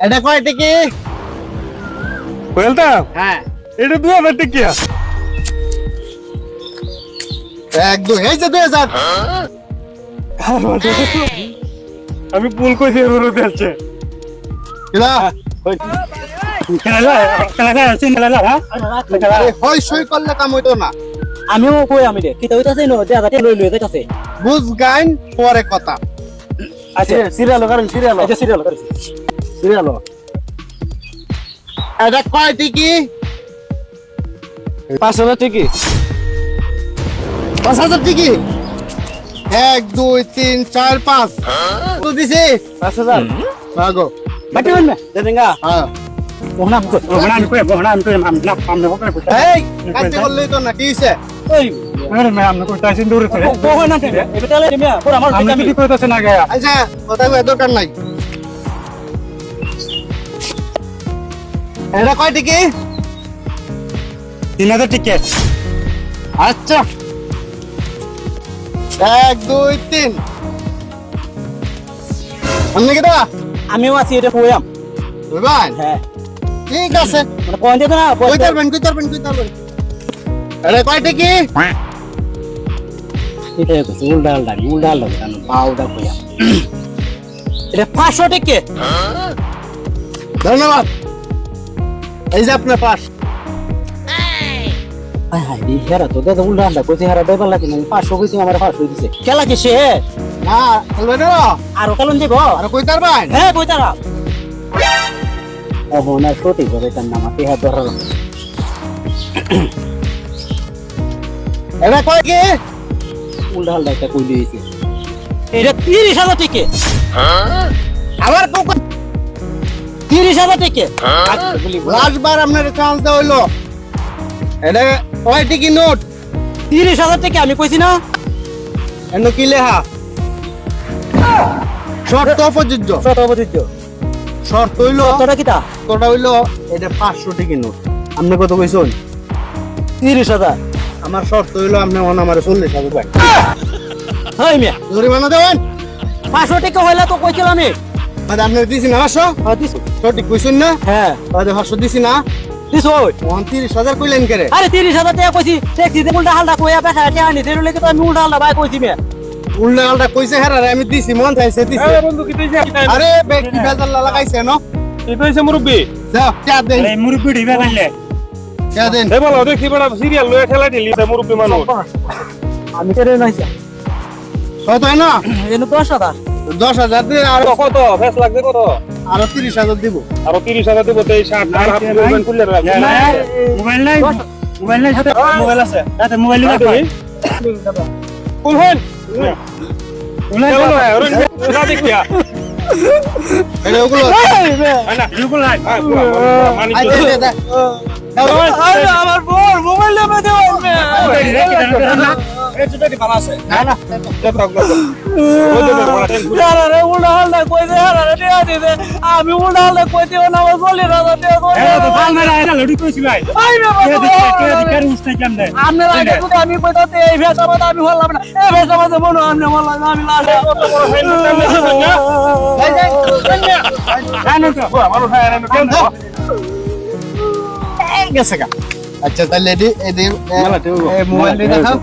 এটা কয় টিকি বলতা হ্যাঁ। এটা দু হাজার টিকিয়া এক দুই এই যে দুই হাজার। আমি হ্যাঁ কাম হইতো না। আমিও কই আমি রে? কিতা হইতাছে নো দেখা যাচ্ছে লই লই যাইতাছে বুঝ গাইন পরে কথা। আচ্ছা সিরিয়াল কারণ সিরিয়াল। আচ্ছা সিরিয়াল। সিরিয়াল এটা কয় টিকি পাঁচ হাজার টিকি পাঁচ হাজার টিকি এক দুই তিন চার পাঁচ তো দিছি পাঁচ হাজার বাকি হন না দেদেঙ্গা হ্যাঁ ওহনা কো বহনা আমি কই বহনা আমি কই আম না আম না করে কই এই কাটতে বললেই তো না কি হইছে ওই আরে মে আম না কই তাইছিন দূরে থেকে ওহনা তে এটা তাহলে মিয়া পুরো আমার আমি আমি কি না গায়া আচ্ছা কথা কই দরকার নাই এটা কয় টিকি? তিন হাজার টিকিট আচ্ছা। এক দুই তিন। আপনি কি দা আমিও আছি এটা কইয়াম বুঝবেন হ্যাঁ। ঠিক আছে। মানে কোন দিতে না কই তারবেন কই তারবেন কই তারবেন এটা কয় টিকি? এটা তো উল্টা উল্টা উল্টা উল্টা জানো বাউডা কইয়াম এটা 500 টাকা ধন্যবাদ। এই যে আপনার পাস হাই হাই হেরা তো দাদা উল্টা হেরা দেবার লাগে না 500 কইছে আমার 500 দিছে খেলা কি শেষ না চলবে না। আর কালন দিব আর কই তারবেন হ্যাঁ কই তারা ওহো না সত্যি করে তার নাম আছে হ্যাঁ কয় কি? উল্টা উল্টা একটা কই দিয়েছে। এটা 30000 টাকা আবার কোক 30000 টাকা আচ্ছা বলি লাস্ট বার আপনার চান্স দেওয়া হইল। এটা কয় টিকি নোট? 30000 টাকা আমি কইছি না। এন্ন কি লেখা? শর্ত প্রযোজ্য কত অবধিত শর্ত হইল কতটা কিটা? কতটা হইল এটা পাঁচশো টিকি নোট। আপনি কত কইছেন? 30000 আমার শর্ত হইল আপনি মনে আমার চল্লিশ হাজার ভাই হাই মিয়া। জরিমানা দেবেন 500 টাকা হইলা তো কইছিলাম আমি। মানে আপনি দিছি না পাঁচশো হ্যাঁ দিছো। সঠিক কইছেন না? হ্যাঁ। তাহলে পাঁচশো দিছি না। দিছো ওখান তিরিশ হাজার কইলেন কেরে? আরে 30000 টাকা কইছি। ট্যাক্সি দে উল্টা হালটা কইয়া পেশা টাকা নি দেরলে তো আমি উল্টা হালটা বাই কইছি মিয়া উল্টা আলটা কইছে হেরারে আমি দিছি মন চাইছে দিছি। আরে বন্ধু কি তুই আরে ব্যক্তি বেজাল লাগাইছে ন? কি কইছে মুরব্বি? যাও চা দেন? এই মুরব্বি ঢিবা গাইলে চা দেন? এ বলো দেখি বড় সিরিয়াল লয়ে খেলা দিলি তা মুরব্বি মানুষ। আমি তো রে নাইছি কত হয় না? এনু 10000 দশ হাজার দিয়ে আর কত? ফেস লাগবে কত? আরও তিরিশ হাজার দিব। আরও তিরিশ হাজার দেবো তো এই ষাট আর হাফ মোবাইল খুললে মোবাইল নাই? মোবাইল নাই সাথে আছে। কুলহেন কুলহেন এটা ওগুলো। না। মানি আমার বোন মোবাইল নেবে দেও আমি উল্টা কইতে না আমার চলে না আমি কইতাতে এই ভেসা আমি হলাম না এই ভেসা বাদ মনে আমি হলাম না আমি গেছে আচ্ছা তাহলে এডি এডি মোবাইল দিয়ে দেখাও